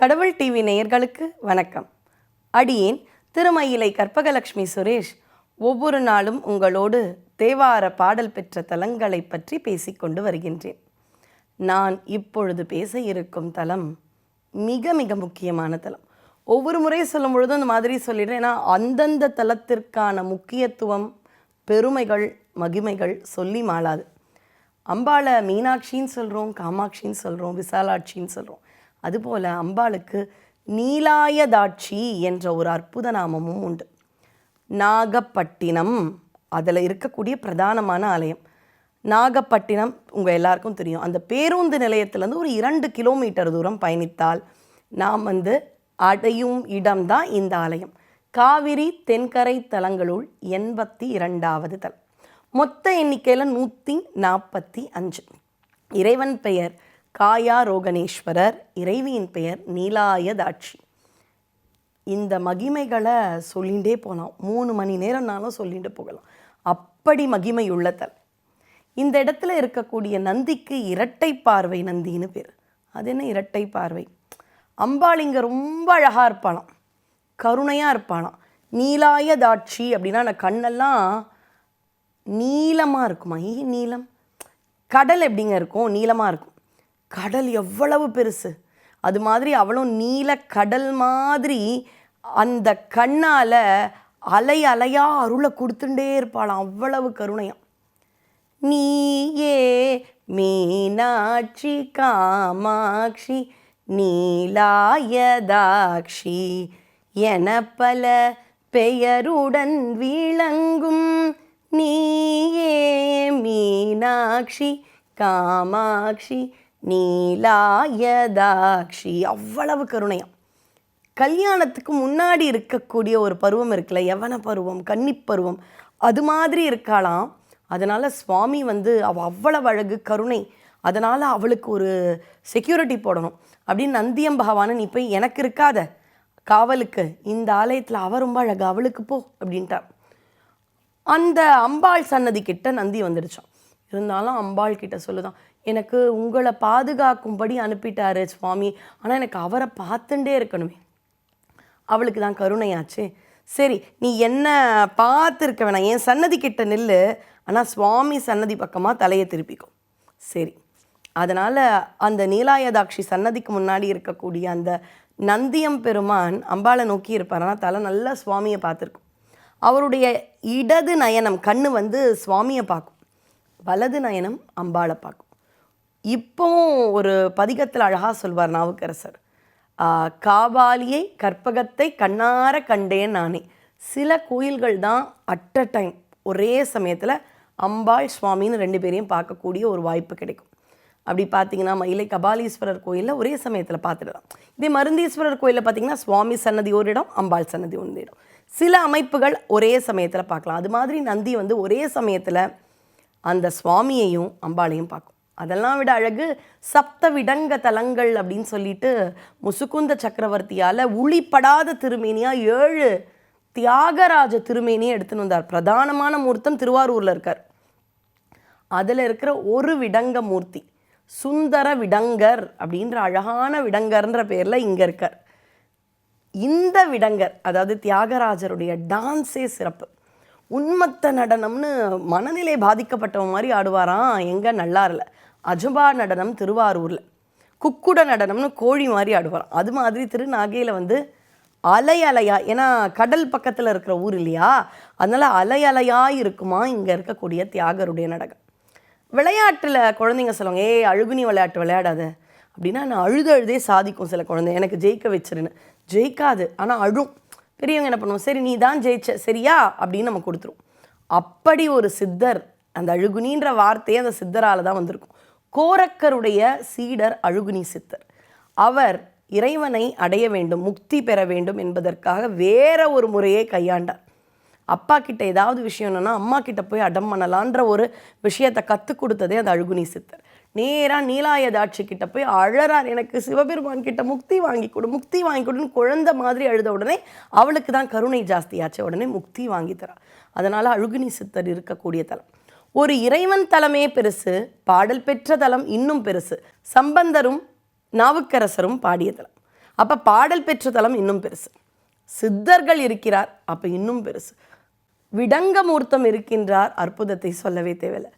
கடவுள் டிவி நேயர்களுக்கு வணக்கம். அடியேன் திருமயிலை கற்பகலட்சுமி சுரேஷ் ஒவ்வொரு நாளும் உங்களோடு தேவார பாடல் பெற்ற தலங்களை பற்றி பேசிக்கொண்டு வருகின்றேன். நான் இப்பொழுது பேச இருக்கும் தலம் மிக மிக முக்கியமான தலம். ஒவ்வொரு முறை சொல்லும் பொழுதும் அந்த மாதிரி சொல்லிடுறேன். ஏன்னா அந்தந்த தலத்திற்கான முக்கியத்துவம் பெருமைகள் மகிமைகள் சொல்லி மாளாது. அம்பாளை மீனாட்சின்னு சொல்கிறோம் காமாட்சின்னு சொல்கிறோம் விசாலாட்சின்னு சொல்கிறோம் அதுபோல் அம்பாளுக்கு நீலாயதாட்சி என்ற ஒரு அற்புத நாமமும் உண்டு. நாகப்பட்டினம் அதில் இருக்கக்கூடிய பிரதானமான ஆலயம். நாகப்பட்டினம் உங்கள் எல்லாருக்கும் தெரியும். அந்த பேருந்து நிலையத்திலேருந்து ஒரு இரண்டு கிலோமீட்டர் தூரம் பயணித்தால் நாம் வந்து அடையும் இடம்தான் இந்த ஆலயம். காவிரி தென்கரை தலங்களுள் எண்பத்தி இரண்டாவது தலம். மொத்த எண்ணிக்கையில் நூற்றி நாற்பத்தி அஞ்சு. இறைவன் பெயர் காயா ரோகணேஸ்வரர் இறைவியின் பெயர் நீலாயதாட்சி. இந்த மகிமைகளை சொல்லிகிட்டே போகலாம் மூணு மணி நேரம்னாலும் சொல்லிட்டு போகலாம். அப்படி மகிமை உள்ள இந்த இடத்துல இருக்கக்கூடிய நந்திக்கு இரட்டை பார்வை நந்தின்னு பேர். அது என்ன இரட்டை பார்வை? அம்பாள் இங்கே ரொம்ப அழகாக இருப்பாளாம். கருணையாக இருப்பாளாம். நீலாயதாட்சி அப்படின்னா அந்த கண்ணெல்லாம் நீளமாக இருக்குமா? ஈ நீளம். கடல் எப்படிங்க இருக்கும்? நீளமாக இருக்கும். கடல் எவ்வளவு பெருசு. அது மாதிரி அவளும் நீல கடல் மாதிரி அந்த கண்ணால் அலை அலையாக அருளை கொடுத்துட்டே இருப்பாளாம். அவ்வளவு கருணையாம் நீயே மீனாட்சி காமாட்சி நீலாயதாட்சி என பல பெயருடன் விளங்கும். நீயே மீனாட்சி காமாட்சி நீலாயதாட்சி. அவ்வளவு கருணையாம் கல்யாணத்துக்கு முன்னாடி இருக்கக்கூடிய ஒரு பருவம் இருக்குல்ல யவன பருவம் கன்னிப்பருவம் அது மாதிரி இருக்காளாம். அதனால் சுவாமி வந்து அவள் அவ்வளவு அழகு கருணை. அதனால் அவளுக்கு ஒரு செக்யூரிட்டி போடணும். அப்படின்னு நந்தியம் பகவானை நீ போய் எனக்கு இருக்காத. காவலுக்கு. இந்த ஆலயத்தில் அவ ரொம்ப அழகு அவளுக்கு போ. அப்படின்ட்டார். அந்த அம்பாள் சன்னதி கிட்ட நந்தி வந்துடுச்சான் இருந்தாலும் அம்பாள் கிட்ட சொல்லுதான் எனக்கு உங்களை பாதுகாக்கும்படி அனுப்பிட்டாரு சுவாமி. ஆனால் எனக்கு அவரை பார்த்துட்டே இருக்கணுமே. அவளுக்கு தான் கருணையாச்சு. சரி நீ என்ன பார்த்துருக்க வேணாம். என் சன்னதி கிட்ட நில்லு. ஆனால் சுவாமி சன்னதி பக்கமாக தலையை திருப்பிக்கும் சரி. அதனால் அந்த நீலாயதாட்சி சன்னதிக்கு முன்னாடி இருக்கக்கூடிய அந்த நந்தியம் பெருமான் அம்பாளை நோக்கி இருப்பார். ஆனால் தலை நல்லா சுவாமியை பார்த்துருக்கும். அவருடைய இடது நயனம் கண்ணு வந்து சுவாமியை பார்க்கும். வலது நயனம் அம்பாளை பார்க்கும். இப்போவும் ஒரு பதிகத்தில் அழகாக சொல்வார் நாவுக்கரசர். காபாலியை கற்பகத்தை கண்ணார கண்டேன் நானே. சில கோயில்கள் தான் அட் அ டைம் ஒரே சமயத்தில் அம்பாள் சுவாமின்னு ரெண்டு பேரையும் பார்க்கக்கூடிய ஒரு வாய்ப்பு கிடைக்கும். அப்படி பார்த்தீங்கன்னா மயிலை கபாலீஸ்வரர் கோயிலில் ஒரே சமயத்தில் பார்த்துடலாம் இதே மருந்தீஸ்வரர் கோயிலில் பார்த்தீங்கன்னா சுவாமி சன்னதி ஒரு இடம் அம்பாள் சன்னதி ஒன்று இடம். சில அமைப்புகள் ஒரே சமயத்தில் பார்க்கலாம் அது மாதிரி நந்தி வந்து ஒரே சமயத்தில் அந்த சுவாமியையும் அம்பாளையும் பார்க்கும். அதெல்லாம் விட அழகு சப்த விடங்க தலங்கள் அப்படின்னு சொல்லிட்டு முசுகுந்த சக்கரவர்த்தியால் உளிப்படாத திருமேனியாக ஏழு தியாகராஜ திருமேனியை எடுத்துன்னு வந்தார். பிரதானமான மூர்த்தம் திருவாரூரில் இருக்கார். அதில் இருக்கிற ஒரு விடங்க மூர்த்தி சுந்தர விடங்கர் அப்படின்ற அழகான விடங்கர்ன்ற பேரில் இங்கே இருக்கார். இந்த விடங்கர் அதாவது தியாகராஜருடைய டான்ஸே சிறப்பு. உன்மத்த நடனம்னு மனநிலை பாதிக்கப்பட்டவன் மாதிரி ஆடுவாராம். எங்கே நல்லாரில். அஜபா நடனம் திருவாரூரில். குக்குட நடனம்னு கோழி மாதிரி ஆடுவாராம் அது மாதிரி திருநாகையில் வந்து அலை அலையா ஏன்னா கடல் பக்கத்தில் இருக்கிற ஊர் இல்லையா? அதனால் அலை அலையாக இருக்குமா? இங்கே இருக்கக்கூடிய தியாகருடைய நடனம். விளையாட்டில் குழந்தைங்க சொல்லுவாங்க ஏய் அழுகுனி விளையாட்டு விளையாடாத. அப்படின்னா நான் அழுது அழுதே சாதிக்கும் சில குழந்தை எனக்கு ஜெயிக்க வச்சிருன்னு. ஜெயிக்காது ஆனால் அழும். பெரியவங்க என்ன பண்ணுவோம் சரி நீ தான் ஜெயிச்ச சரியா? அப்படின்னு நம்ம கொடுத்துரும் அப்படி ஒரு சித்தர் அந்த அழுகுனின்ற வார்த்தையே அந்த சித்தரால் தான் வந்திருக்கும். கோரக்கருடைய சீடர் அழுகுனி சித்தர். அவர் இறைவனை அடைய வேண்டும் முக்தி பெற வேண்டும் என்பதற்காக வேற ஒரு முறையை கையாண்டார். அப்பா கிட்ட ஏதாவது விஷயம் என்னன்னா அம்மா கிட்ட போய் அடம் பண்ணலான்ற ஒரு விஷயத்தை கற்றுக் கொடுத்ததே அந்த அழுகுனி சித்தர். நேராக நீலாயதாட்சி கிட்ட போய் அழறார் எனக்கு சிவபெருமான் கிட்ட முக்தி வாங்கி கொடு முக்தி வாங்கி கொடுன்னு குழந்தை மாதிரி அழுத உடனே அவளுக்கு தான் கருணை ஜாஸ்தியாச்சு உடனே முக்தி வாங்கி தரா. அதனால் அழுகுனி சித்தர் இருக்கக்கூடிய தலம். ஒரு இறைவன் தலமே பெருசு பாடல் பெற்ற தலம் இன்னும் பெருசு. சம்பந்தரும் நாவுக்கரசரும் பாடிய தலம். அப்போ பாடல் பெற்ற தலம் இன்னும் பெருசு. சித்தர்கள் இருக்கிறார் அப்போ இன்னும் பெருசு. விடங்கமூர்த்தம் இருக்கின்றார் அற்புதத்தை சொல்லவே தேவையில்லை.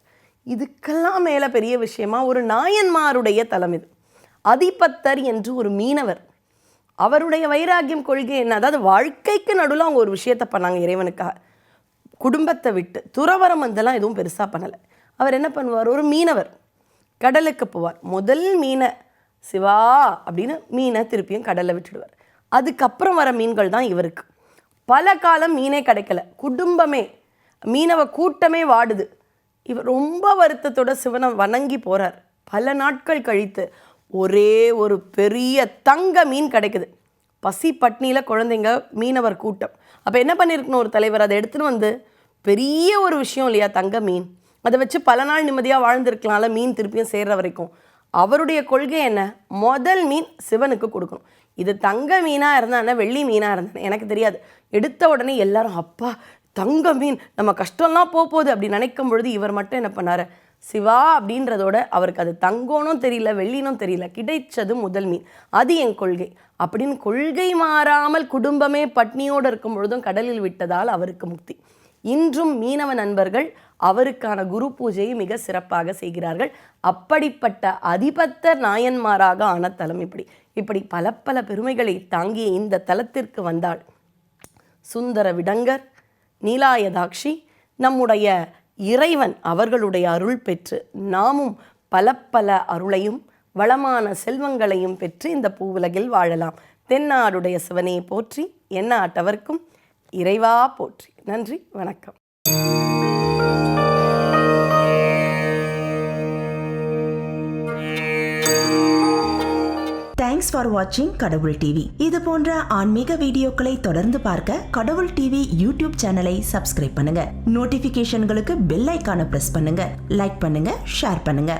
இதுக்கெல்லாம் மேலே பெரிய விஷயமா ஒரு நாயன்மாருடைய தலம் இது. அதிபத்தர் என்று ஒரு மீனவர். அவருடைய வைராக்கியம் கொள்கை என்ன? அதாவது வாழ்க்கைக்கு நடுவில் அவங்க ஒரு விஷயத்தை பண்ணாங்க இறைவனுக்காக. குடும்பத்தை விட்டு துறவரம் வந்தெல்லாம் எதுவும் பெருசாக பண்ணலை. அவர் என்ன பண்ணுவார்? ஒரு மீனவர் கடலுக்கு போவார். முதல் மீனை சிவா அப்படின்னு மீனை திருப்பியும் கடலில் விட்டுடுவார். அதுக்கப்புறம் வர மீன்கள் தான் இவருக்கு. பல காலம் மீனே கிடைக்கல. குடும்பமே மீனவ கூட்டமே வாடுது. இவர் ரொம்ப வருத்தத்தோட சிவனை வணங்கி போகிறார் பல நாட்கள் கழித்து ஒரே ஒரு பெரிய தங்க மீன் கிடைக்குது. பசி பட்னியில் குழந்தைங்க மீனவர் கூட்டம். அப்போ என்ன பண்ணியிருக்கணும் ஒரு தலைவர் அதை எடுத்துன்னு வந்து பெரிய ஒரு விஷயம் இல்லையா தங்க மீன்? அதை வச்சு பல நாள் நிம்மதியாக வாழ்ந்துருக்கலாம்ல மீன் திருப்பியும் சேர்ற வரைக்கும். அவருடைய கொள்கை என்ன? முதல் மீன் சிவனுக்கு கொடுக்கணும். இது தங்க மீனாக இருந்தானே வெள்ளி மீனாக இருந்தானே எனக்கு தெரியாது. எடுத்த உடனே எல்லாரும் அப்பா தங்க மீன் நம்ம கஷ்டம்லாம் போக போகுது அப்படி நினைக்கும் பொழுது இவர் மட்டும் என்ன பண்ணார்? சிவா அப்படின்றதோட அவருக்கு அது தங்கோனும் தெரியல வெள்ளினும் தெரியல கிடைச்சது முதல் மீன். அது என் கொள்கை. அப்படின்னு கொள்கை மாறாமல் குடும்பமே பட்னியோடு இருக்கும் பொழுதும் கடலில் விட்டதால் அவருக்கு முக்தி. இன்றும் மீனவ நண்பர்கள் அவருக்கான குரு பூஜையை மிக சிறப்பாக செய்கிறார்கள். அப்படிப்பட்ட அதிபத்த நாயன்மாராக ஆன தலம் இப்படி. இப்படி பல பல பெருமைகளை தாங்கிய இந்த தலத்திற்கு வந்தாள் சுந்தர விடங்கர் நீலாயதாக்ஷி நம்முடைய இறைவன் அவர்களுடைய அருள் பெற்று நாமும் பல பல அருளையும் வளமான செல்வங்களையும் பெற்று இந்த பூவுலகில் வாழலாம். தென்னாடுடைய சிவனையை போற்றி என்ன ஆட்டவர்க்கும் இறைவா போற்றி. நன்றி வணக்கம். தேங்க்ஸ் ஃபார் வாட்சிங் கடவுள் டிவி இது போன்ற ஆன்மீக வீடியோக்களை தொடர்ந்து பார்க்க கடவுள் டிவி யூடியூப் சேனலை சப்ஸ்கிரைப் பண்ணுங்க. நோட்டிபிகேஷன்களுக்கு பெல் ஐக்கான பிரஸ் பண்ணுங்க. லைக் பண்ணுங்க ஷேர் பண்ணுங்க.